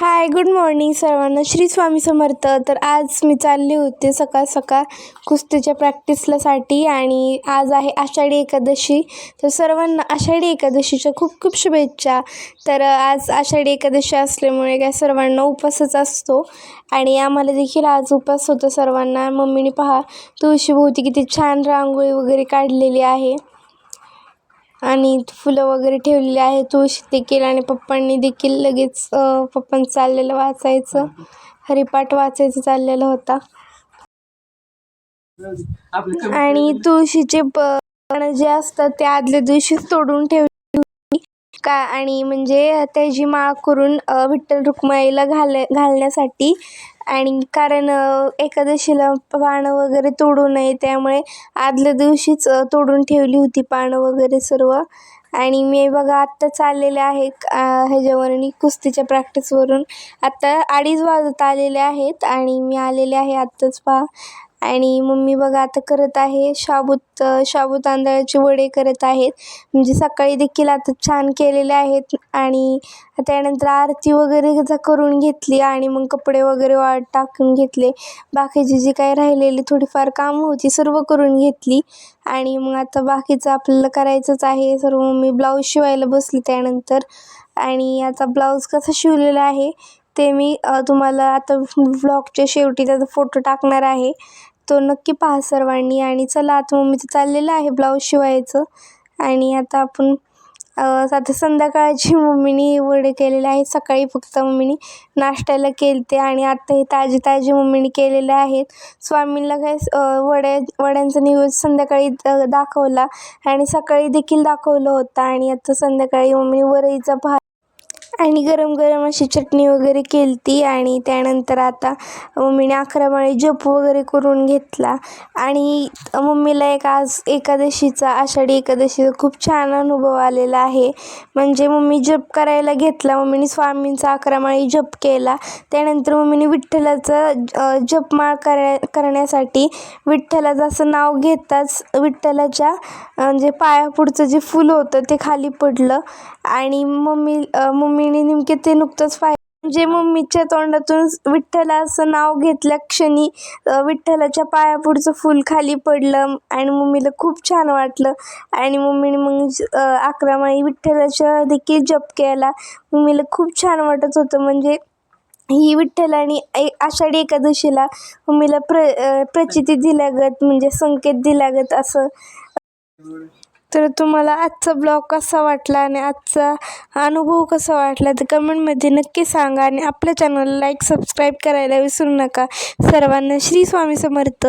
Hi good morning सर्वांना. श्री स्वामी समर्थ. तर आज मी चालले होते सकाळ सकाळ कुस्तीच्या प्रॅक्टिसलासाठी आणि आज आहे आषाढी एकादशी. तर सर्वांना आषाढी एकादशीच्या खूप खूप शुभेच्छा. तर आज आषाढी एकादशी असल्यामुळे काय सर्वांना उपवासच असतो आणि आम्हाला देखील आज उपवास होतो सर्वांना. मम्मीने पहा तुळशीभोवती किती छान रांगोळी वगैरे काढलेली आहे. आणि फुलं वगैरे ठेवलेली आहे तुळशी देखील आणि पप्पांनी देखील लगेच अ, पप्पांचं चाललेलं वाचायचं. हरिपाठ वाचायचं चाललेलं होता. आणि तुळशीचे पानं जे असतात ते आदल्या दिवशीच तोडून ठेवली का आणि म्हणजे त्याची माळ करून विठ्ठल रुक्माईला घाल घालण्यासाठी आणि कारण एकादशीला पानं वगैरे तोडू नये त्यामुळे आदल्या दिवशीच तोडून ठेवली होती पानं वगैरे सर्व. आणि मी बघा आत्ता चाललेले आहे ह्याच्यावरून कुस्तीच्या प्रॅक्टिसवरून आत्ता अडीच वाजत आलेले आहेत आणि मी आलेले आहे आत्ताच पहा. आणि मम्मी बघा आता करत आहे शाबूत शाबू तांदळाचे वडे करत आहेत. म्हणजे सकाळी देखील आता छान केलेले आहेत आणि त्यानंतर आरती वगैरे करून घेतली आणि मग कपडे वगैरे वाळत टाकून घेतले. बाकीची जी काही राहिलेली थोडीफार कामं होती सर्व करून घेतली. आणि मग आता बाकीचं आपल्याला करायचंच आहे. सर्व मम्मी ब्लाऊज शिवायला बसली त्यानंतर. आणि आता ब्लाऊज कसा शिवलेला आहे ते मी तुम्हाला आता व्लॉगच्या शेवटी त्याचा फोटो टाकणार आहे. तो नक्की पहा सर्वांनी आणि चला आता मम्मीचं चाललेलं आहे ब्लाऊज शिवायचं. आणि आता आपण आता संध्याकाळची मम्मीने वडे केलेले आहेत. सकाळी फक्त मम्मीने नाश्त्याला केलते आणि आता हे ताजे ताजे मम्मीने केलेले आहेत. स्वामींना काय वड्या वड्यांचा निवेद संध्याकाळी दाखवला आणि सकाळी देखील दाखवलं होतं. आणि आता संध्याकाळी मम्मीने वरईचा भात आणि गरम गरम अशी चटणी वगैरे केली ती आणि त्यानंतर आता मम्मीने अकरा माळी जप वगैरे करून घेतला. आणि मम्मीला एक आज एकादशीचा आषाढी एकादशीचा खूप छान अनुभव आलेला आहे. म्हणजे मम्मी जप करायला घेतला. मम्मीने स्वामींचा अकरा माळी जप केला. त्यानंतर मम्मीने विठ्ठलाचं जपमाळ करा करण्यासाठी विठ्ठलाचं असं नाव घेताच विठ्ठलाच्या म्हणजे पायापुढचं जे फूल होतं ते खाली पडलं. आणि मम्मी मम्मी मम्मीने नेमके ते नुकतंच पाहिलं म्हणजे मम्मीच्या तोंडातून विठ्ठला असं नाव घेतल्या क्षणी विठ्ठलाच्या पायापुढचं फूल खाली पडलं आणि मम्मीला खूप छान वाटलं. आणि मम्मीने मग अकरा माई विठ्ठलाच्या देखील जप केला. मम्मीला खूप छान वाटत होतं. म्हणजे ही विठ्ठलाने ए आषाढी एकादशीला मम्मीला प्र प्रचिती दिल्यागत म्हणजे संकेत दिल्यागत असं तर तुम्हाला आजचा ब्लॉग कसा वाटला आणि आजचा अनुभव कसा वाटला तर कमेंटमध्ये नक्की सांगा आणि आपल्या चॅनलला लाईक सबस्क्राईब करायला विसरू नका. सर्वांना श्री स्वामी समर्थ.